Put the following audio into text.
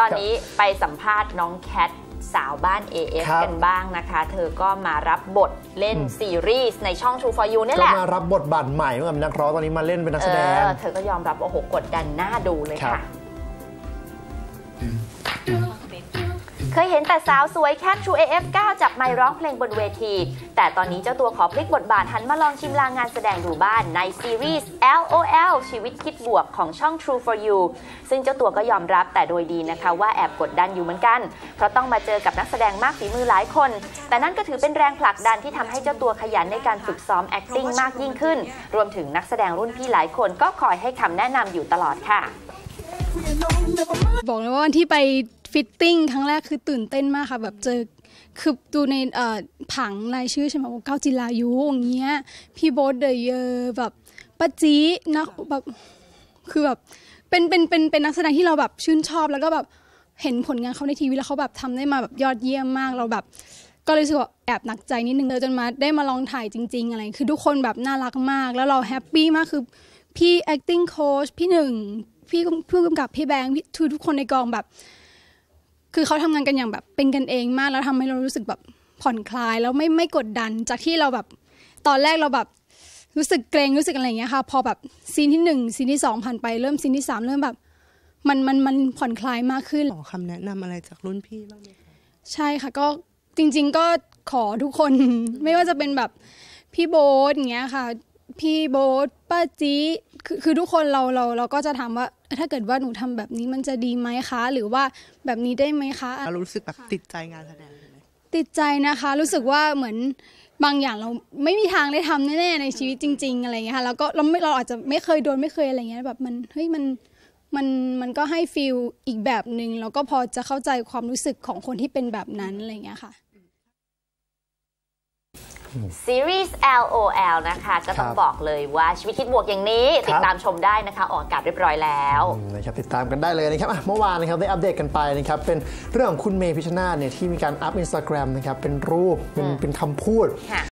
ตอนนี้ไปสัมภาษณ์น้องแคทสาวบ้าน AF ครับกันบ้างนะคะ เธอก็มารับบทเล่นอืมซีรีส์ในช่อง True for You นี่แหก็ละมารับบทบาทใหม่เมื่อกับนักร้องตอนนี้มาเล่นเป็นนักแสดงเออเธอก็ยอมรับว่าโอ้โหกดดันหน้าดูเลยครับค่ะ เคยเห็นแต่สาวสวยแคท True AF 9 จับไมร้องเพลงบนเวที แต่ตอนนี้เจ้าตัวขอพลิกบทบาทหันมาลองชิมลางงานแสดงดูบ้านในซีรีส์ LOL ชีวิตคิดบวกของช่อง True for You ซึ่งเจ้าตัวก็ยอมรับแต่โดยดีนะคะว่าแอบกดดันอยู่เหมือนกัน เพราะต้องมาเจอกับนักแสดงมากฝีมือหลายคน แต่นั่นก็ถือเป็นแรงผลักดันที่ทำให้เจ้าตัวขยันในการฝึกซ้อม acting มากยิ่งขึ้น รวมถึงนักแสดงรุ่นพี่หลายคนก็คอยให้คำแนะนำอยู่ตลอดค่ะบอกเลยว่าวันที่ไป ฟิตติ้งครั้งแรกคือตื่นเต้นมากค่ะ แบบเจอคือดูในเอ่อผังรายชื่อใช่ไหมว่าเก้าจิรายุอย่างเงี้ยพี่โบ๊ทเดย์เยอร์แบบป้าจีนักแบบคือแบบเป็นเป็นเป็นเป็นนักแสดงที่เราแบบชื่นชอบแล้วก็แบบเห็นผลงานเขาในทีวีแล้วเขาแบบทำได้มาแบบยอดเยี่ยมมากเราแบบ ก็เลยรู้สึกว่าแอบหนักใจนิดนึงเลยจนมาได้มาลองถ่ายจริง ๆ อะไร คือทุกคนแบบน่ารักมาก แล้วเราแฮปปี้มากคือพี่ acting coach พี่หนึ่งพี่ผู้กำกับพี่แบงค์ทุกทุกคนในกองแบบ คือเขาทำงานกันอย่างแบบเป็นกันเองมากแล้วทำให้เรารู้สึกแบบผ่อนคลาย แล้วไม่ไม่กดดันจากที่เราแบบตอนแรกเราแบบรู้สึกเกรงรู้สึกอะไรอย่างเงี้ยค่ะ พอแบบซีนที่หนึ่งซีนที่สองผ่านไปเริ่มซีนที่สามเริ่มแบบ มันมันมันผ่อนคลายมากขึ้นขอคำแนะนำอะไรจากรุ่นพี่บ้างไหมคะใช่ค่ะก็จริง ๆ ก็ขอทุกคน ไม่ว่าจะเป็นแบบพี่โบ๊ทอย่างเงี้ยค่ะ พี่โบ๊ทป้าจีคือคือทุกคนเราเราเราก็จะถามว่า ถ้าเกิดว่าหนูทำแบบนี้มันจะดีไหมคะ หรือว่าแบบนี้ได้ไหมคะเรารู้สึกแบบติดใจงานแสดงเลยไหมติดใจนะคะ รู้สึกว่าเหมือนบางอย่างเราไม่มีทางได้ทำแน่ๆในชีวิตจริง ๆ อะไรอย่างเงี้ยค่ะแล้วก็เราไม่เราอาจจะไม่เคยโดนไม่เคยอะไรเงี้ยแบบมันเฮ้ยมันมันมันก็ให้ฟีลอีกแบบหนึ่งแล้วก็พอจะเข้าใจความรู้สึกของคนที่เป็นแบบนั้นอะไรอย่างเงี้ยค่ะ ซีรีส์ LOL นะคะ ก็ต้องครับบอกเลยว่าชีวิตคิดบวกอย่างนี้ครับติดตามชมได้นะคะ ออกอากาศเรียบร้อยแล้วอืมนะครับติดตามกันได้เลยนะครับอะเมื่อวานนะครับได้อัปเดตกันไปนะครับเป็นเรื่องของคุณเมย์พิชชนาธิ์เนี่ยที่มีการอัพอินสตาแกรมนะครับเป็นรูปเป็นเป็นคำพูดค่ะ